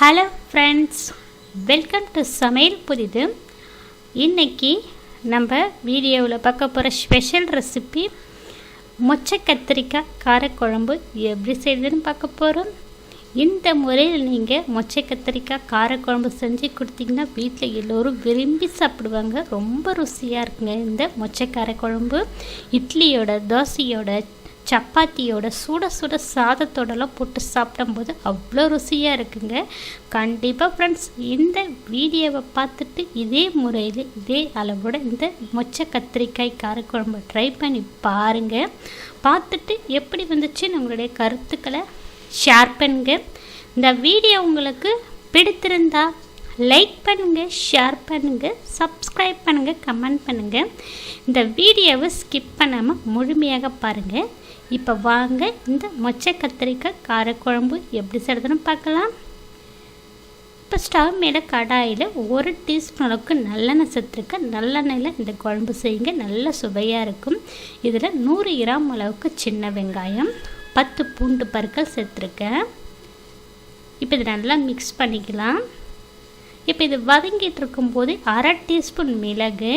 Hello friends welcome to சமையல் புதிது. இன்னைக்கு நம்ம வீடியோவில் பார்க்க போகிற ஸ்பெஷல் ரெசிபி மொச்சை கத்திரிக்காய் காரக்குழம்பு எப்படி செய்யுதுன்னு பார்க்க போகிறோம் இந்த முறையில் நீங்கள் மொச்சை கத்திரிக்காய் காரக்குழம்பு செஞ்சு கொடுத்தீங்கன்னா வீட்டில் எல்லோரும் விரும்பி சாப்பிடுவாங்க. ரொம்ப ருசியாக இருக்குங்க இந்த மொச்சை காரக்குழம்பு இட்லியோட தோசையோட சப்பாத்தியோட சுட சுட சாதத்தோடலாம் போட்டு சாப்பிடும்போது அவ்வளோ ருசியாக இருக்குங்க. கண்டிப்பாக ஃப்ரெண்ட்ஸ் இந்த வீடியோவை பார்த்துட்டு இதே முறையில் இதே அளவோட இந்த மொச்சை கத்திரிக்காய் காரக்குழம்பு ட்ரை பண்ணி பாருங்கள் பார்த்துட்டு எப்படி வந்துச்சு உங்களுடைய கருத்துக்களை ஷேர் பண்ணுங்க. இந்த வீடியோ உங்களுக்கு பிடித்திருந்தா லைக் பண்ணுங்கள் ஷேர் பண்ணுங்கள் சப்ஸ்கிரைப் பண்ணுங்கள் கமெண்ட் பண்ணுங்கள் இந்த வீடியோவை ஸ்கிப் பண்ணாமல் முழுமையாக பாருங்கள் இப்போ வாங்க இந்த மொச்சை கத்திரிக்காய் காரக்குழம்பு எப்படி செய்கிறதுன்னு பார்க்கலாம். இப்போ ஸ்டவ் மேலே கடாயில் ஒரு டீஸ்பூன் அளவுக்கு நல்லெண்ணெய் சேர்த்துருக்கேன் நல்லெண்ணெயில் இந்த குழம்பு செய்யுங்க நல்ல சுவையாக இருக்கும். இதில் நூறு கிராம் அளவுக்கு சின்ன வெங்காயம் பத்து பூண்டு பற்கள் சேர்த்துருக்கேன் இப்போ இது நல்லா மிக்ஸ் பண்ணிக்கலாம். இப்போ இது வதங்கிட்டு இருக்கும்போது அரை டீஸ்பூன் மிளகு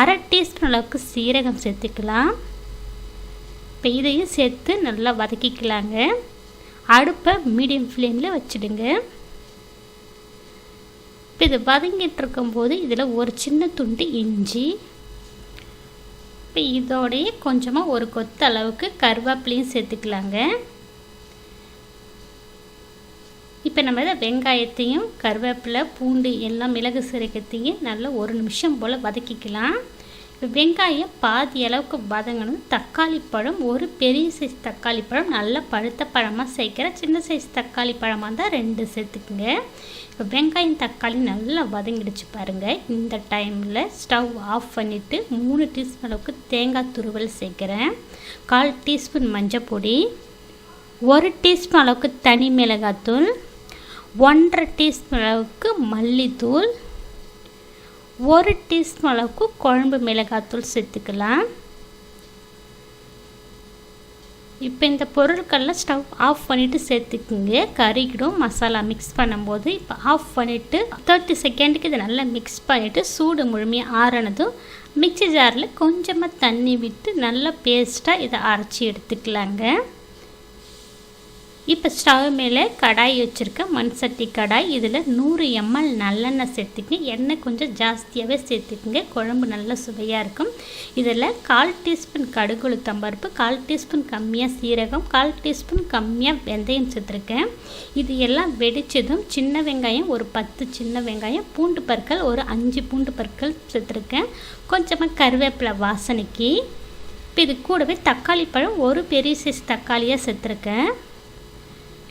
அரை டீஸ்பூன் அளவுக்கு சீரகம் சேர்த்துக்கலாம். இப்போ இதையும் சேர்த்து நல்லா வதக்கிக்கலாங்க. அடுப்பை மீடியம் ஃப்ளேமில் வச்சுடுங்க. இப்போ இது வதங்கிட்டு இருக்கும்போது இதில் ஒரு சின்ன துண்டு இஞ்சி. இப்போ இதோடைய கொஞ்சமாக ஒரு கொத்து அளவுக்கு கருவேப்பிலையும் சேர்த்துக்கலாங்க. இப்போ நம்ம இதை வெங்காயத்தையும் கருவேப்பிலை பூண்டு எல்லாம் மிளகு சீரகத்தையும் நல்லா ஒரு நிமிஷம் போல் வதக்கிக்கலாம். வெங்காயம் பாதி அளவுக்கு வதங்கணும். தக்காளி பழம் ஒரு பெரிய சைஸ் தக்காளி பழம் நல்லா பழுத்த பழமாக சேர்க்குற சின்ன சைஸ் தக்காளி பழமாக இருந்தால் ரெண்டு சேர்த்துக்குங்க. இப்போ வெங்காயம் தக்காளி நல்லா வதங்கிடுச்சு பாருங்கள் இந்த டைமில் ஸ்டவ் ஆஃப் பண்ணிவிட்டு மூணு டீஸ்பூன் அளவுக்கு தேங்காய் துருவல் சேர்க்குறேன். கால் டீஸ்பூன் மஞ்சள் பொடி ஒரு டீஸ்பூன் அளவுக்கு தனி மிளகாத்தூள் ஒன்றரை டீஸ்பூன் அளவுக்கு மல்லித்தூள் ஒரு டீஸ்பூன் அளவுக்கு குழம்பு மிளகாத்தூள் சேர்த்துக்கலாம். இப்போ இந்த பொருட்கள்லாம் ஸ்டவ் ஆஃப் பண்ணிவிட்டு சேர்த்துக்குங்க. கறிக்கிடும் மசாலா மிக்ஸ் பண்ணும்போது இப்போ ஆஃப் பண்ணிவிட்டு தேர்ட்டி செகண்டுக்கு இதை நல்லா மிக்ஸ் பண்ணிவிட்டு சூடு முழுமையாக ஆறினதும் மிக்சி ஜாரில் கொஞ்சமாக தண்ணி விட்டு நல்லா பேஸ்ட்டாக இதை அரைச்சி எடுத்துக்கலாங்க. இப்போ ஸ்டவ் மேலே கடாய் வச்சுருக்கேன் மண் சட்டி கடாய் இதில் நூறு எம்எல் நல்லெண்ணெய் சேர்த்துக்கங்க. எண்ணெய் கொஞ்சம் ஜாஸ்தியாகவே சேர்த்துக்குங்க. குழம்பு நல்லா சுவையாக இருக்கும். இதில் கால் டீஸ்பூன் கடுகு உளுத்தம்பருப்பு கால் டீஸ்பூன் கம்மியாக சீரகம் கால் டீஸ்பூன் கம்மியாக வெந்தயம் சேர்த்துருக்கேன். இது எல்லாம் வெடித்ததும் சின்ன வெங்காயம் ஒரு பத்து சின்ன வெங்காயம் பூண்டு பற்கள் ஒரு அஞ்சு பூண்டு பற்கள் சேர்த்துருக்கேன். கொஞ்சமாக கருவேப்பிலை வாசனைக்கு. இப்போ இது கூடவே தக்காளி பழம் ஒரு பெரிய சைஸ் தக்காளியாக சேர்த்துருக்கேன்.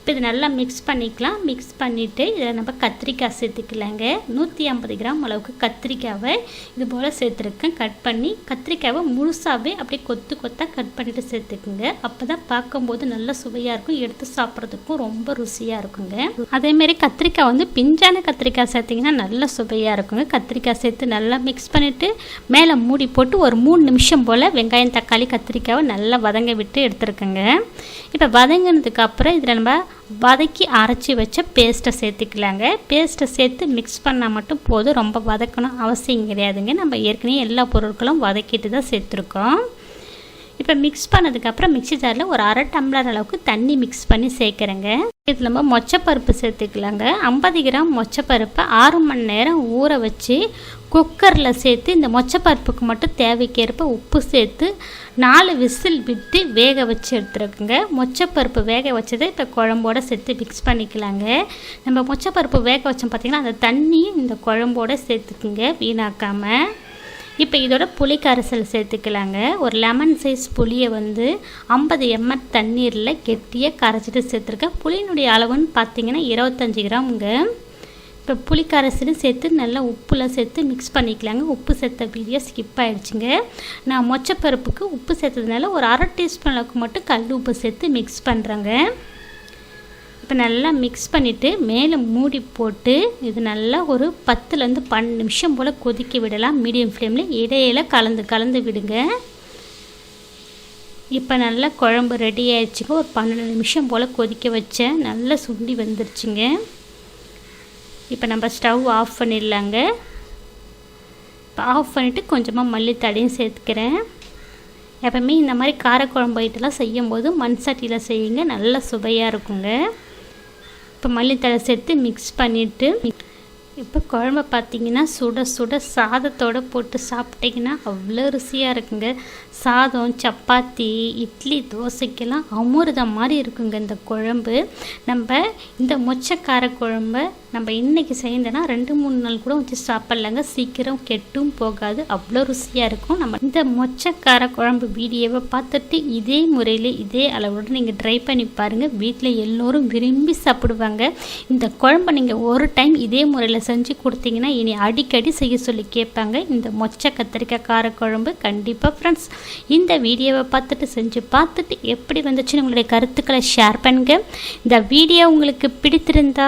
இப்போ இது நல்லா மிக்ஸ் பண்ணிக்கலாம். மிக்ஸ் பண்ணிவிட்டு இதில் நம்ம கத்திரிக்காய் சேர்த்துக்கலாங்க. நூற்றி ஐம்பது கிராம் அளவுக்கு கத்திரிக்காவை இது போல் சேர்த்துருக்கேன். கட் பண்ணி கத்திரிக்காவை முழுசாகவே அப்படியே கொத்து கொத்தாக கட் பண்ணிவிட்டு சேர்த்துக்குங்க. அப்போ தான் பார்க்கும்போது நல்ல சுவையாக இருக்கும். எடுத்து சாப்பிட்றதுக்கும் ரொம்ப ருசியாக இருக்குங்க. அதேமாரி கத்திரிக்காய் வந்து பிஞ்சான கத்திரிக்காய் சேர்த்திங்கன்னா நல்ல சுவையாக இருக்குங்க. கத்திரிக்காய் சேர்த்து நல்லா மிக்ஸ் பண்ணிவிட்டு மேலே மூடி போட்டு ஒரு மூணு நிமிஷம் போல் வெங்காயம் தக்காளி கத்திரிக்காவை நல்லா வதங்க விட்டு எடுத்துருக்கேங்க. இப்போ வதங்கினதுக்கப்புறம் இதில் நம்ம வதக்கி அரைச்சி வச்ச பேஸ்ட்டை சேர்த்துக்கலாங்க. பேஸ்ட்டை சேர்த்து மிக்ஸ் பண்ணால் மட்டும் போதும். ரொம்ப வதக்கணும் அவசியம் கிடையாதுங்க. நம்ம ஏற்கனவே எல்லா பொருட்களும் வதக்கிட்டு தான் சேர்த்துருக்கோம். இப்போ மிக்ஸ் பண்ணதுக்கப்புறம் மிக்சி ஜாரில் ஒரு அரை டம்ளர் அளவுக்கு தண்ணி மிக்ஸ் பண்ணி சேர்க்குறேங்க. இதில் நம்ம மொச்சப்பருப்பு சேர்த்துக்கலாங்க. ஐம்பது கிராம் மொச்சப்பருப்பை ஆறு மணி நேரம் ஊற வச்சு குக்கரில் சேர்த்து இந்த மொச்சப்பருப்புக்கு மட்டும் தேவைக்கேற்ப உப்பு சேர்த்து நாலு விசில் விட்டு வேக வச்சு எடுத்துருக்குங்க. மொச்சப்பருப்பு வேக வச்சதை இப்போ குழம்போடு சேர்த்து மிக்ஸ் பண்ணிக்கலாங்க. நம்ம மொச்சப்பருப்பு வேக வச்சோம் பார்த்திங்கன்னா அந்த தண்ணியும் இந்த குழம்போடு சேர்த்துக்குங்க வீணாக்காமல் இப்போ இதோட புளி கரைசல் சேர்த்துக்கலாங்க. ஒரு லெமன் சைஸ் புளியை வந்து ஐம்பது எம்எல் தண்ணீரில் கெட்டியாக கரைச்சிட்டு சேர்த்துருக்கேன் புளியினுடைய அளவுன்னு பார்த்தீங்கன்னா இருபத்தஞ்சி கிராமுங்க. இப்போ புளி கரைசலும் சேர்த்து நல்லா உப்புலாம் சேர்த்து மிக்ஸ் பண்ணிக்கலாங்க. உப்பு சேர்த்த வீடியோ ஸ்கிப் ஆகிடுச்சிங்க நான் மொச்சப்பருப்புக்கு உப்பு சேர்த்ததுனால ஒரு அரை டீஸ்பூன் அளவுக்கு மட்டும் கல் உப்பு சேர்த்து மிக்ஸ் பண்ணுறேங்க இப்போ நல்லா மிக்ஸ் பண்ணிவிட்டு மேலே மூடி போட்டு இது நல்லா ஒரு பத்துலேருந்து பன்னெண்டு நிமிஷம் போல் கொதிக்க விடலாம். மீடியம் ஃப்ளேமில் இடையில கலந்து கலந்து விடுங்க. இப்போ நல்லா குழம்பு ரெடி ஆயிடுச்சுங்க. ஒரு பன்னெண்டு நிமிஷம் போல் கொதிக்க வச்சேன். நல்லா சுண்டி வந்துருச்சுங்க. இப்போ நம்ம ஸ்டவ் ஆஃப் பண்ணிடலாங்க. இப்போ ஆஃப் பண்ணிவிட்டு கொஞ்சமாக மல்லித்தடையும் சேர்த்துக்கிறேன். எப்பவுமே இந்த மாதிரி காரக்குழம்பு ஐட்டெல்லாம் செய்யும்போது மண் சட்டியில் செய்யுங்க. நல்லா சுவையாக இருக்குங்க. இப்போ மல்லித்தழை சேர்த்து மிக்ஸ் பண்ணிவிட்டு இப்போ குழம்ப பார்த்தீங்கன்னா சுட சுட சாதத்தோடு போட்டு சாப்பிட்டிங்கன்னா அவ்வளோ ருசியாக இருக்குங்க. சாதம் சப்பாத்தி இட்லி தோசைக்கெல்லாம் அமிர்தம் மாதிரி இருக்குங்க இந்த குழம்பு. நம்ம இந்த மொச்சக்கார குழம்ப நம்ம இன்றைக்கி செய்தோன்னா ரெண்டு மூணு நாள் கூட வச்சு சாப்பிட்லாங்க. சீக்கிரம் கெட்டும் போகாது. அவ்வளோ ருசியாக இருக்கும். நம்ம இந்த மொச்சக்கார குழம்பு வீடியோவை பார்த்துட்டு இதே முறையில் இதே அளவோடு நீங்கள் ட்ரை பண்ணி பாருங்கள் வீட்டில் எல்லோரும் விரும்பி சாப்பிடுவாங்க. இந்த குழம்பை நீங்கள் ஒரு டைம் இதே முறையில் செஞ்சு கொடுத்தீங்கன்னா இனி அடிக்கடி செய்ய சொல்லி கேட்பாங்க. இந்த மொச்சை கத்திரிக்காய் காரக்குழம்பு கண்டிப்பாக ஃப்ரெண்ட்ஸ் இந்த வீடியோவை பார்த்துட்டு செஞ்சு பார்த்துட்டு எப்படி வந்துச்சுன்னு உங்களுடைய கருத்துக்களை ஷேர் பண்ணுங்கள் இந்த வீடியோ உங்களுக்கு பிடித்திருந்தா